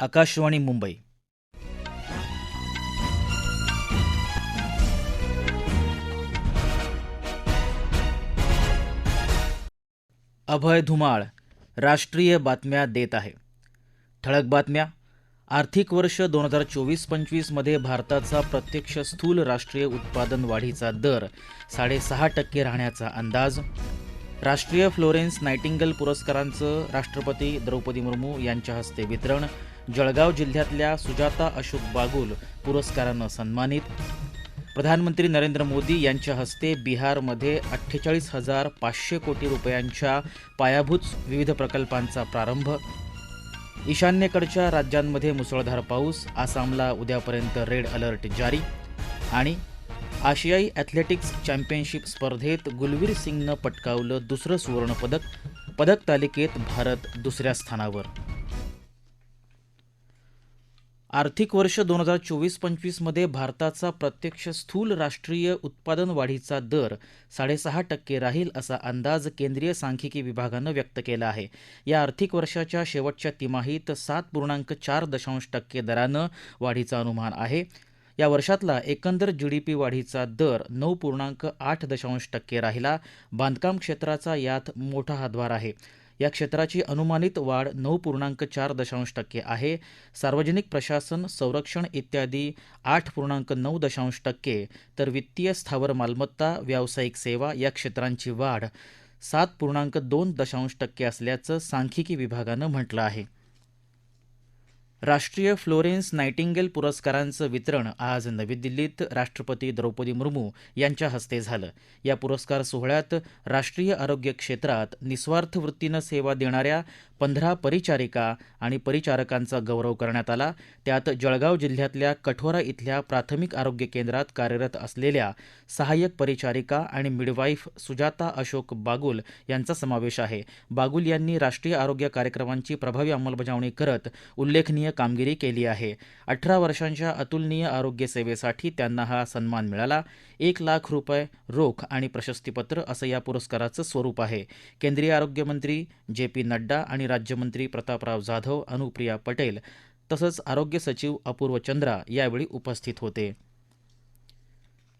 आकाशवाणी मुंबई. अभय धुमाळ राष्ट्रीय बातम्या देत आहे. ठळक बातम्या. आर्थिक वर्ष दोन हजार चोवीस पंचवीसमध्ये भारताचा प्रत्यक्ष स्थूल राष्ट्रीय उत्पादन वाढीचा दर साडेसहा टक्के राहण्याचा अंदाज. राष्ट्रीय फ्लोरेन्स नायटिंगल पुरस्कारांचं राष्ट्रपती द्रौपदी मुर्मू यांच्या हस्ते वितरण. जळगाव जिल्ह्यातल्या सुजाता अशोक बागुल पुरस्कारानं सन्मानित. प्रधानमंत्री नरेंद्र मोदी यांच्या हस्ते बिहारमध्ये अठ्ठेचाळीस हजार पाचशे कोटी रुपयांच्या पायाभूत विविध प्रकल्पांचा प्रारंभ. ईशान्येकडच्या राज्यांमध्ये मुसळधार पाऊस आसामला उद्यापर्यंत रेड अलर्ट जारी आणि आशियाई ॲथलेटिक्स चॅम्पियनशिप स्पर्धेत गुलवीर सिंगनं पटकावलं दुसरं सुवर्णपदक पदक तालिकेत भारत दुसऱ्या स्थानावर. आर्थिक वर्ष दोन हजार चोवीस पंचवीसमध्ये भारताचा प्रत्यक्ष स्थूल राष्ट्रीय उत्पादन वाढीचा दर साडेसहा टक्के राहील असा अंदाज केंद्रीय सांख्यिकी विभागानं व्यक्त केला आहे. या आर्थिक वर्षाच्या शेवटच्या तिमाहीत सात पूर्णांक चार दशांश टक्के दरानं वाढीचा अनुमान आहे. या वर्षातला एकंदर जी डी पी वाढीचा दर नऊ पूर्णांक आठ दशांश टक्के राहिला. बांधकाम क्षेत्राचा यात मोठा हातभार आहे. या क्षेत्राची अनुमानित वाढ नऊ पूर्णांक चार दशांश टक्के आहे. सार्वजनिक प्रशासन संरक्षण इत्यादी आठ पूर्णांक नऊ दशांश टक्के. तर वित्तीय स्थावर मालमत्ता व्यावसायिक सेवा या क्षेत्रांची वाढ सात पूर्णांक दोन दशांश टक्के असल्याचं सांख्यिकी विभागानं म्हटलं आहे. राष्ट्रीय फ्लोरेन्स नायटिंगेल पुरस्कारांचं वितरण आज नवी दिल्लीत राष्ट्रपती द्रौपदी मुर्मू यांच्या हस्ते झालं. या पुरस्कार सोहळ्यात राष्ट्रीय आरोग्य क्षेत्रात निस्वार्थ वृत्तीनं सेवा देणाऱ्या पंधरा परिचारिका आणि परिचारकांचा गौरव करण्यात आला. त्यात जळगाव जिल्ह्यातल्या कठोरा इथल्या प्राथमिक आरोग्य केंद्रात कार्यरत असलेल्या सहाय्यक परिचारिका आणि मिडवाईफ सुजाता अशोक बागुल यांचा समावेश आहे. बागुल यांनी राष्ट्रीय आरोग्य कार्यक्रमांची प्रभावी अंमलबजावणी करत उल्लेखनीय कामगिरी केली आहे. अठरा वर्षांच्या अतुलनीय आरोग्य सेवेसाठी त्यांना हा सन्मान मिळाला. एक लाख रुपये रोख आणि प्रशस्तीपत्र असं या पुरस्काराचं स्वरूप आहे. केंद्रीय आरोग्यमंत्री जे पी नड्डा आणि राज्यमंत्री प्रतापराव जाधव अनुप्रिया पटेल तसंच आरोग्य सचिव अपूर्व चंद्रा यावेळी उपस्थित होते.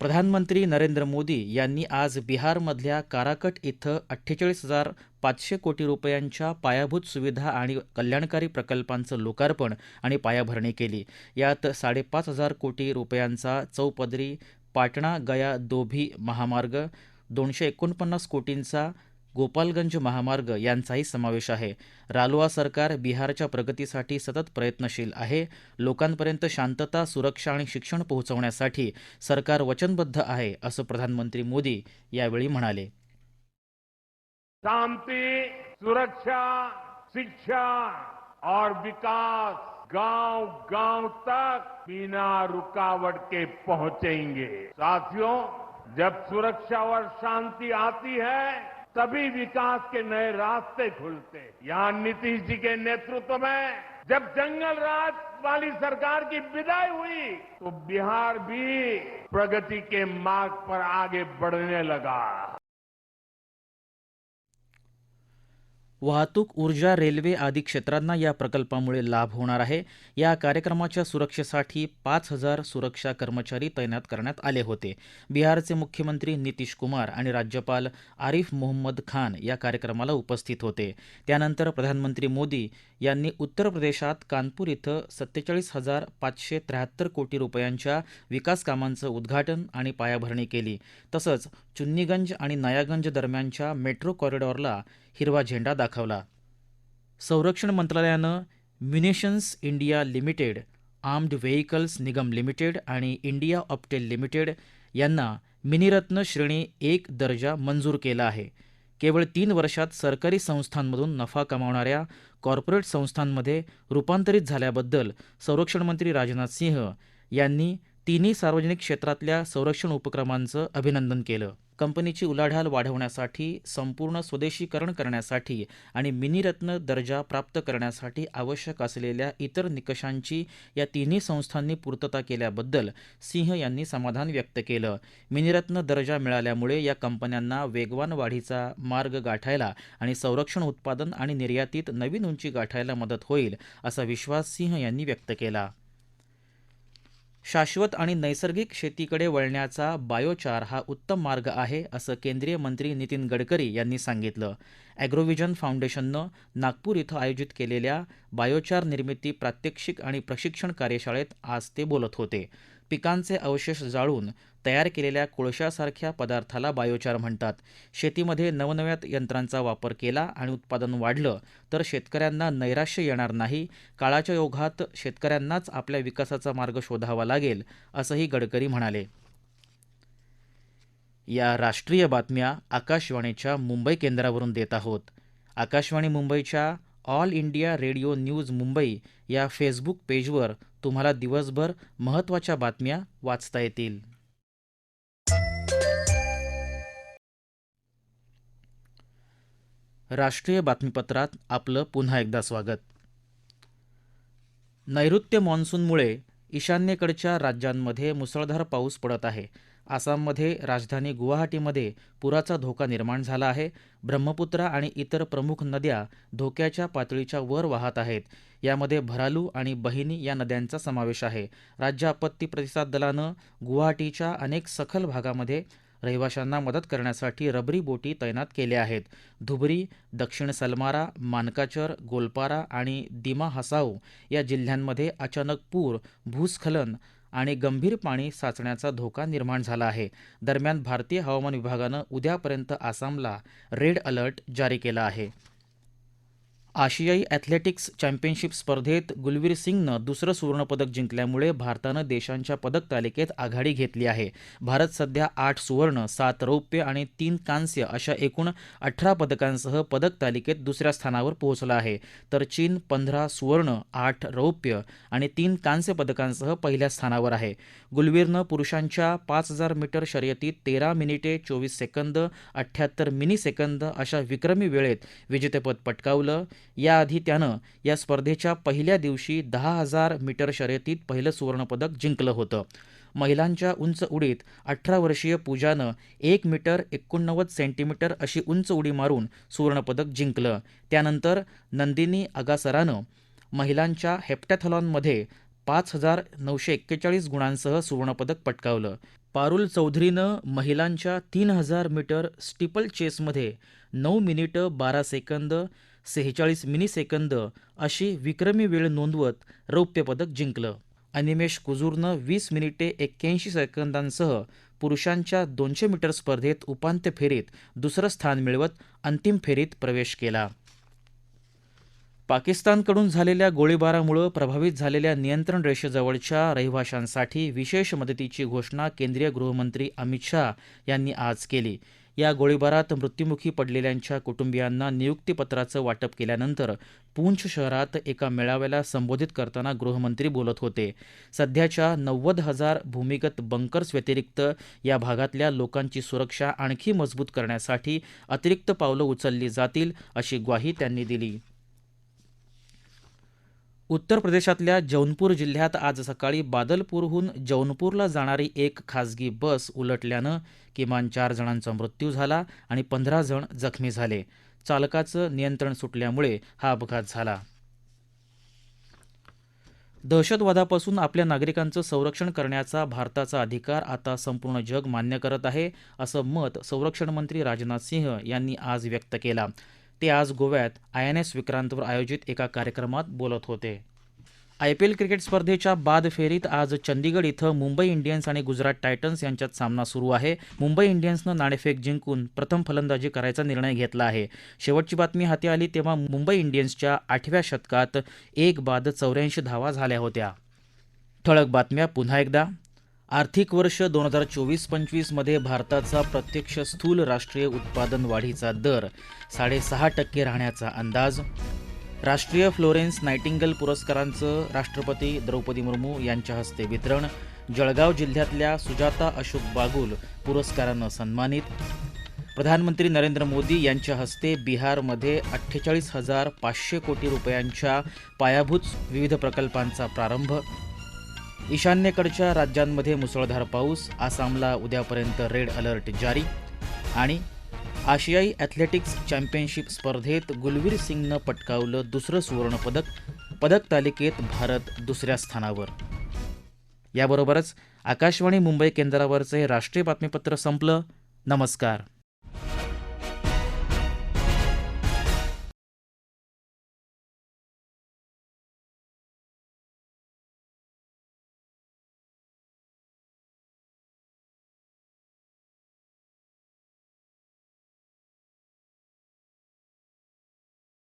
प्रधानमंत्री नरेंद्र मोदी यांनी आज बिहारमधल्या काराकट इथं अठ्ठेचाळीस हजार पाचशे कोटी रुपयांच्या पायाभूत सुविधा आणि कल्याणकारी प्रकल्पांचं लोकार्पण आणि पायाभरणी केली. यात साडेपाच हजार कोटी रुपयांचा चौपदरी पाटणा गया दोभी महामार्ग दोनशे एकोणपन्नास कोटींचा गोपालगंज महामार्ग यांचाही समावेश आहे. रालोआ सरकार बिहारच्या प्रगतीसाठी सतत प्रयत्नशील आहे. लोकांपर्यंत शांतता सुरक्षा आणि शिक्षण पोहोचवण्यासाठी सरकार वचनबद्ध आहे असं प्रधानमंत्री मोदी यावेळी म्हणाले. शांती सुरक्षा शिक्षा और विकास गांव गांव तक बिना रुकावट के पहुंचेंगे। साथियों जब सुरक्षा और शांति आती है तभी विकास के नए रास्ते खुलते। यहाँ नीतीश जी के नेतृत्व में जब जंगल राज वाली सरकार की विदाई हुई तो बिहार भी प्रगति के मार्ग पर आगे बढ़ने लगा। वाहतूक ऊर्जा रेल्वे आदी क्षेत्रांना या प्रकल्पामुळे लाभ होणार आहे. या कार्यक्रमाच्या सुरक्षेसाठी पाच हजार सुरक्षा कर्मचारी तैनात करण्यात आले होते. बिहारचे मुख्यमंत्री नितीश कुमार आणि राज्यपाल आरिफ मोहम्मद खान या कार्यक्रमाला उपस्थित होते. त्यानंतर प्रधानमंत्री मोदी यांनी उत्तर प्रदेशात कानपूर इथं सत्तेचाळीस हजार पाचशे त्र्याहत्तर कोटी रुपयांच्या विकास कामांचं उद्घाटन आणि पायाभरणी केली. तसंच चुन्नीगंज आणि नयागंज दरम्यानच्या मेट्रो कॉरिडॉरला हिरवा झेंडा दाखवला. संरक्षण मंत्रालयानं munitions India limited armoured vehicles Nigam limited आणि इंडिया ऑप्टेल लिमिटेड यांना मिनिरत्न श्रेणी एक दर्जा मंजूर केला आहे. केवळ तीन वर्षात सरकारी संस्थांमधून नफा कमावणाऱ्या कॉर्पोरेट संस्थांमध्ये रूपांतरित झाल्याबद्दल संरक्षण मंत्री राजनाथ सिंह यांनी तिन्ही सार्वजनिक क्षेत्रातल्या संरक्षण उपक्रमांचं अभिनंदन केलं. कंपनीची उलाढाल वाढवण्यासाठी संपूर्ण स्वदेशीकरण करण्यासाठी आणि मिनीरत्न दर्जा प्राप्त करण्यासाठी आवश्यक असलेल्या इतर निकषांची या तिन्ही संस्थांनी पूर्तता केल्याबद्दल सिंह यांनी समाधान व्यक्त केलं. मिनीरत्न दर्जा मिळाल्यामुळे या कंपन्यांना वेगवान वाढीचा मार्ग गाठायला आणि संरक्षण उत्पादन आणि निर्यातीत नवीन उंची गाठायला मदत होईल असा विश्वास सिंह यांनी व्यक्त केला. शाश्वत आणि नैसर्गिक शेतीकडे वळण्याचा बायोचार हा उत्तम मार्ग आहे असं केंद्रीय मंत्री नितीन गडकरी यांनी सांगितलं. ॲग्रोव्हिजन फाउंडेशननं नागपूर इथं आयोजित केलेल्या बायोचार निर्मिती प्रात्यक्षिक आणि प्रशिक्षण कार्यशाळेत आज ते बोलत होते. पिकांचे अवशेष जाळून तयार केलेल्या कोळशासारख्या पदार्थाला बायोचार म्हणतात. शेतीमध्ये नवनव्या यंत्रांचा वापर केला आणि उत्पादन वाढलं तर शेतकऱ्यांना नैराश्य येणार नाही. काळाच्या ओघात शेतकऱ्यांनाच आपल्या विकासाचा मार्ग शोधावा लागेल असंही गडकरी म्हणाले. या राष्ट्रीय बातम्या आकाशवाणीच्या मुंबई केंद्रावरून देत आहोत. आकाशवाणी मुंबईच्या all India radio news Mumbai या फेसबुक पेजवर तुम्हाला दिवसभर महत्त्वाच्या बातम्या वाचता येतील. राष्ट्रीय बातमीपत्रात आपलं पुन्हा एकदा स्वागत. नैऋत्य मान्सूनमुळे ईशान्येकडच्या राज्यांमध्ये मुसळधार पाऊस पडत आहे. आसाममध्ये राजधानी गुवाहाटीमध्ये पुराचा धोका निर्माण झाला आहे. ब्रह्मपुत्रा आणि इतर प्रमुख नद्या धोक्याच्या पातळीच्या वर वाहत आहेत. यामध्ये भरालू आणि बहिनी या नद्यांचा समावेश आहे. राज्य आपत्ती प्रतिसाद दलानं गुवाहाटीच्या अनेक सखल भागामध्ये रहिवाशांना मदत करण्यासाठी रबरी बोटी तैनात केल्या आहेत. धुबरी दक्षिण सलमारा मानकाचर गोलपारा आणि दिमा हसाऊ या जिल्ह्यांमध्ये अचानक पूर भूस्खलन आणि गंभीर पाणी साचण्याचा धोका निर्माण झाला आहे. दरम्यान भारतीय हवामान विभागानं उद्यापर्यंत आसामला रेड अलर्ट जारी केला आहे. आशियाई ॲथलेटिक्स चॅम्पियनशिप स्पर्धेत गुलवीर सिंगनं दुसरं सुवर्णपदक जिंकल्यामुळे भारतानं देशांच्या पदक तालिकेत आघाडी घेतली आहे. भारत सध्या आठ सुवर्ण सात रौप्य आणि तीन कांस्य अशा एकूण अठरा पदकांसह पदक तालिकेत दुसऱ्या स्थानावर पोहोचला आहे. तर चीन पंधरा सुवर्ण आठ रौप्य आणि तीन कांस्य पदकांसह पहिल्या स्थानावर आहे. गुलवीरनं पुरुषांच्या पाच हजार मीटर शर्यतीत तेरा मिनिटे चोवीस सेकंद अठ्ठ्याहत्तर मिनी सेकंद अशा विक्रमी वेळेत विजेतेपद पटकावलं. याआधी त्यानं या स्पर्धेच्या पहिल्या दिवशी दहा हजार मीटर शर्यतीत पहिलं सुवर्णपदक जिंकलं होतं. महिलांच्या उंच उडीत अठरा वर्षीय पूजानं एक मीटर एकोणनव्वद सेंटीमीटर अशी उंच उडी मारून सुवर्णपदक जिंकलं. त्यानंतर नंदिनी अगासरानं महिलांच्या हेप्टॅथलॉनमध्ये पाच हजार नऊशे एक्केचाळीस गुणांसह सुवर्णपदक पटकावलं. पारुल चौधरीनं महिलांच्या तीन हजार मीटर स्टिपल चेसमध्ये नऊ मिनिटं बारा सेकंद सेहेचाळीस मिनी सेकंद अशी विक्रमी वेळ नोंदवत रौप्यपदक जिंकलं. अनिमेश कुजूरनं वीस मिनिटे एक्क्याऐंशी सेकंदांसह पुरुषांच्या दोनशे मीटर स्पर्धेत उपांत्य फेरीत दुसरं स्थान मिळवत अंतिम फेरीत प्रवेश केला. पाकिस्तानकडून झालेल्या गोळीबारामुळं प्रभावित झालेल्या नियंत्रण रेषेजवळच्या रहिवाशांसाठी विशेष मदतीची घोषणा केंद्रीय गृहमंत्री अमित शाह यांनी आज केली. या गोळीबारात मृत्युमुखी पडलेल्यांच्या कुटुंबियांना नियुक्तीपत्राचं वाटप केल्यानंतर पूंछ शहरात एका मेळाव्याला संबोधित करताना गृहमंत्री बोलत होते. सध्याच्या नव्वद हजार भूमिगत बंकर्स व्यतिरिक्त या भागातल्या लोकांची सुरक्षा आणखी मजबूत करण्यासाठी अतिरिक्त पावलं उचलली जातील अशी ग्वाही त्यांनी दिली. उत्तर प्रदेशातल्या जौनपूर जिल्ह्यात आज सकाळी बादलपूरहून जौनपूरला जाणारी एक खासगी बस उलटल्यानं किमान चार जणांचा मृत्यू झाला आणि पंधरा जण जखमी झाले. चालकाचं नियंत्रण सुटल्यामुळे हा अपघात झाला. दहशतवादापासून आपल्या नागरिकांचं संरक्षण करण्याचा भारताचा अधिकार आता संपूर्ण जग मान्य करत आहे असं मत संरक्षण मंत्री राजनाथ सिंह यांनी आज व्यक्त केला. ते आज गोव्यात आय एन एस विक्रांतवर आयोजित एका कार्यक्रमात बोलत होते. आय पी एल क्रिकेट स्पर्धेच्या बाद फेरीत आज चंदीगड इथं मुंबई इंडियन्स आणि गुजरात टायटन्स यांच्यात सामना सुरू आहे. मुंबई इंडियन्सनं नाणेफेक जिंकून प्रथम फलंदाजी करायचा निर्णय घेतला आहे. शेवटची बातमी हाती आली तेव्हा मुंबई इंडियन्सच्या आठव्या शतकात एक बाद चौऱ्याऐंशी धावा झाल्या होत्या. ठळक बातम्या पुन्हा एकदा. आर्थिक वर्ष दोन हजार चोवीस पंचवीसमध्ये भारताचा प्रत्यक्ष स्थूल राष्ट्रीय उत्पादन वाढीचा दर साडेसहा टक्के राहण्याचा अंदाज. राष्ट्रीय फ्लोरेन्स नायटिंगल पुरस्कारांचं राष्ट्रपती द्रौपदी मुर्मू यांच्या हस्ते वितरण. जळगाव जिल्ह्यातल्या सुजाता अशोक बागुल पुरस्कारानं सन्मानित. प्रधानमंत्री नरेंद्र मोदी यांच्या हस्ते बिहारमध्ये अठ्ठेचाळीस हजार पाचशे कोटी रुपयांच्या पायाभूत विविध प्रकल्पांचा प्रारंभ. ईशान्येकडच्या राज्यांमध्ये मुसळधार पाऊस आसामला उद्यापर्यंत रेड अलर्ट जारी आणि आशियाई ॲथलेटिक्स चॅम्पियनशिप स्पर्धेत गुलवीर सिंगनं पटकावलं दुसरं सुवर्णपदक पदक तालिकेत भारत दुसऱ्या स्थानावर. याबरोबरच आकाशवाणी मुंबई केंद्रावरचे राष्ट्रीय बातमीपत्र संपलं. नमस्कार.